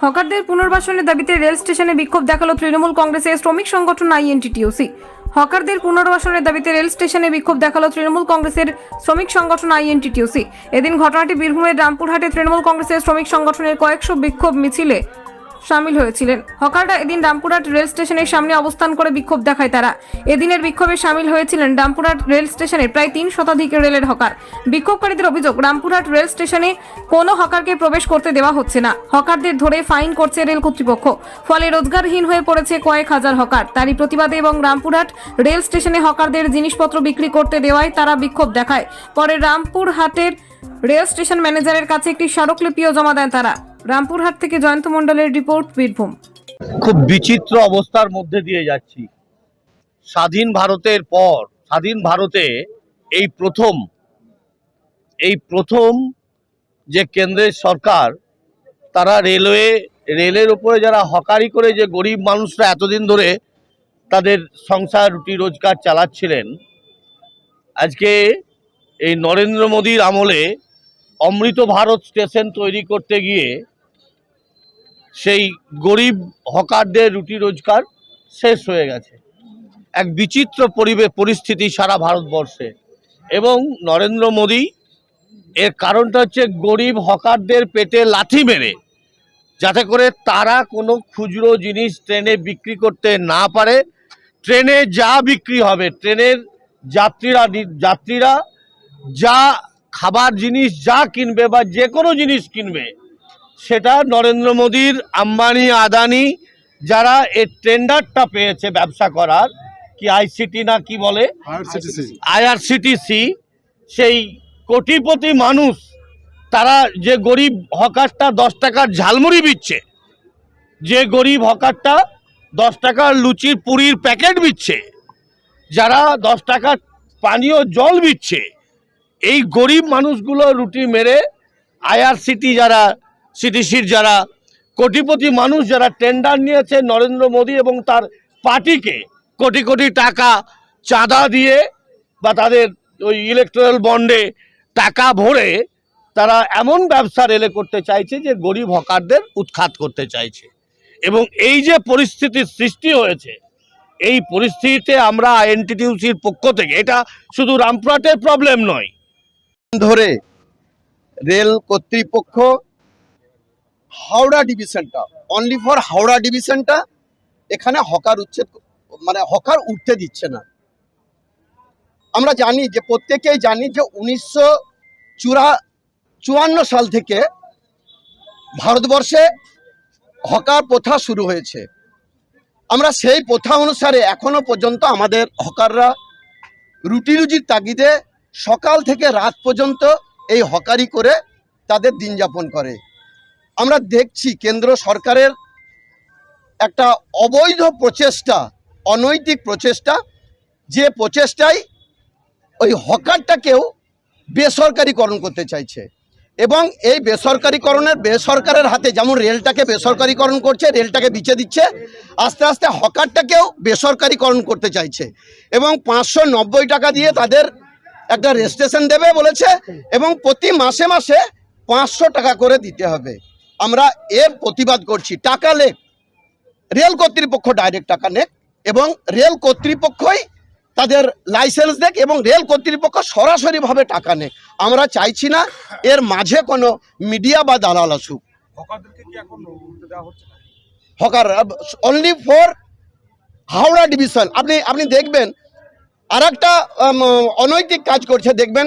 হকারদের পুনর্বাসনের দাবিতে রেল স্টেশনে বিক্ষোভ দেখাল তৃণমূল কংগ্রেসের শ্রমিক সংগঠন আইএনটিটিউসি হকারদের পুনর্বাসনের দাবিতে রেল স্টেশনে বিক্ষোভ দেখাল তৃণমূল কংগ্রেসের শ্রমিক সংগঠন আইএনটিটিউসি এদিন ঘটনাটি বীরভূমের রামপুরহাটে তৃণমূল কংগ্রেসের শ্রমিক সংগঠনের কয়েকশো বিক্ষোভ মিছিলে সামিল হয়েছিলেন। হকাররা এদিন রামপুরহাট রেল স্টেশনের সামনে অবস্থান করে বিক্ষোভ দেখায় তারা। এদিনের বিক্ষোভে সামিল হয়েছিলেন রামপুরহাট রেল স্টেশনের প্রায় তিন শতাধিক রেলের হকার। বিক্ষোভকারীদের অভিযোগ, রামপুরহাট রেল স্টেশনে কোনো হকারকে প্রবেশ করতে দেওয়া হচ্ছে না। হকারদের ধরে ফাইন করছে রেল কর্তৃপক্ষ। ফলে রোজগারহীন হয়ে পড়েছে কয়েক হাজার হকার। তারই প্রতিবাদে এবং রামপুরহাট রেল স্টেশনে হকারদের জিনিসপত্র বিক্রি করতে দেওয়ায় তারা বিক্ষোভ দেখায়। পরে রামপুরহাটের রেল স্টেশন ম্যানেজারের কাছে একটি স্মারকলিপিও জমা দেন তারা। রামপুরহাট থেকে জয়ন্ত মণ্ডলের রিপোর্ট, বীরভূম। খুব বিচিত্র অবস্থার মধ্যে দিয়ে যাচ্ছি। স্বাধীন ভারতের পর, স্বাধীন ভারতে এই প্রথম এই প্রথম যে কেন্দ্রের সরকার, তারা রেলওয়ে, রেলের উপরে যারা হকারি করে যে গরিব মানুষরা এতদিন ধরে তাদের সংসার, রুটি, রোজগার চালাচ্ছিলেন, আজকে এই নরেন্দ্র মোদীর আমলে অমৃত ভারত স্টেশন তৈরি করতে গিয়ে সেই গরিব হকারদের রুটি রোজগার শেষ হয়ে গেছে। এক বিচিত্র পরিবেশ পরিস্থিতি সারা ভারতবর্ষে। এবং নরেন্দ্র মোদী এর কারণটা হচ্ছে গরিব হকারদের পেটে লাথি মেরে, যাতে করে তারা কোনো খুচরো জিনিস ট্রেনে বিক্রি করতে না পারে। ট্রেনে যা বিক্রি হবে, ট্রেনের যাত্রীরা যাত্রীরা যা খাবার জিনিস যা কিনবে বা যে কোনো জিনিস কিনবে সেটা নরেন্দ্র মোদীর আম্বানি আদানি যারা এই টেন্ডারটা পেয়েছে ব্যবসা করার কি আইসিটি না কি বলে? আইআরসিটিসি সেই কোটিপতি মানুষ তারা যে গরিব হকারটা দশ টাকার ঝালমুড়ি বিচ্ছে যে গরিব হকারটা দশ টাকার লুচির পুরির প্যাকেট বিচ্ছে যারা দশ টাকার পানীয় জল বিচ্ছে এই গরিব মানুষগুলো রুটি মেরে আইআরসিটি যারা সিটিসির যারা কোটিপতি মানুষ যারা টেন্ডার নিয়েছে নরেন্দ্র মোদী এবং তার পার্টিকে কোটি কোটি টাকা চাঁদা দিয়ে বা তাদের ওই ইলেকট্রাল বন্ডে টাকা ভরে তারা এমন ব্যবসা রেলে করতে চাইছে যে গরিব হকারদের উৎখাত করতে চাইছে। এবং এই যে পরিস্থিতির সৃষ্টি হয়েছে, এই পরিস্থিতিতে আমরা আইএনটিটিউসির পক্ষ থেকে, এটা শুধু রামপুরহাটের প্রবলেম নয়, ধরে রেল কর্তৃপক্ষ হাওড়া ডিভিশনটা অনলি ফর হাওড়া ডিভিশনটা, এখানে হকার উচ্ছেদ মানে হকার উঠতে দিচ্ছে না। আমরা জানি যে, প্রত্যেকেই জানি যে উনিশশো চুরা, চুয়ান্ন সাল থেকে ভারতবর্ষে হকার প্রথা শুরু হয়েছে। আমরা সেই প্রথা অনুসারে এখনও পর্যন্ত আমাদের হকাররা রুটি রুজির তাগিদে সকাল থেকে রাত পর্যন্ত এই হকারি করে তাদের দিন যাপন করে। আমরা দেখছি কেন্দ্র সরকারের একটা অবৈধ প্রচেষ্টা, অনৈতিক প্রচেষ্টা, যে প্রচেষ্টায় ওই হকারটাকেও বেসরকারিকরণ করতে চাইছে। এবং এই বেসরকারিকরণের, বেসরকারের হাতে যেমন রেলটাকে বেসরকারিকরণ করছে, রেলটাকে বিচে দিচ্ছে, আস্তে আস্তে হকারটাকেও বেসরকারিকরণ করতে চাইছে। এবং পাঁচশো নব্বই টাকা দিয়ে তাদের একটা রেজিস্ট্রেশন দেবে বলেছে, এবং প্রতি মাসে মাসে পাঁচশো টাকা করে দিতে হবে। আমরা এর প্রতিবাদ করছি। টাকা লেখ রেল কর্তৃপক্ষ ডাইরেক্ট টাকা নেক এবং রেল কর্তৃপক্ষই তাদের লাইসেন্স দেখ এবং রেল কর্তৃপক্ষ সরাসরিভাবে টাকা নেক আমরা চাইছি না এর মাঝে কোনো মিডিয়া বা দালাল আসুক। না? Hawker only for Howrah division আপনি আপনি দেখবেন আর একটা অনৈতিক কাজ করছে দেখবেন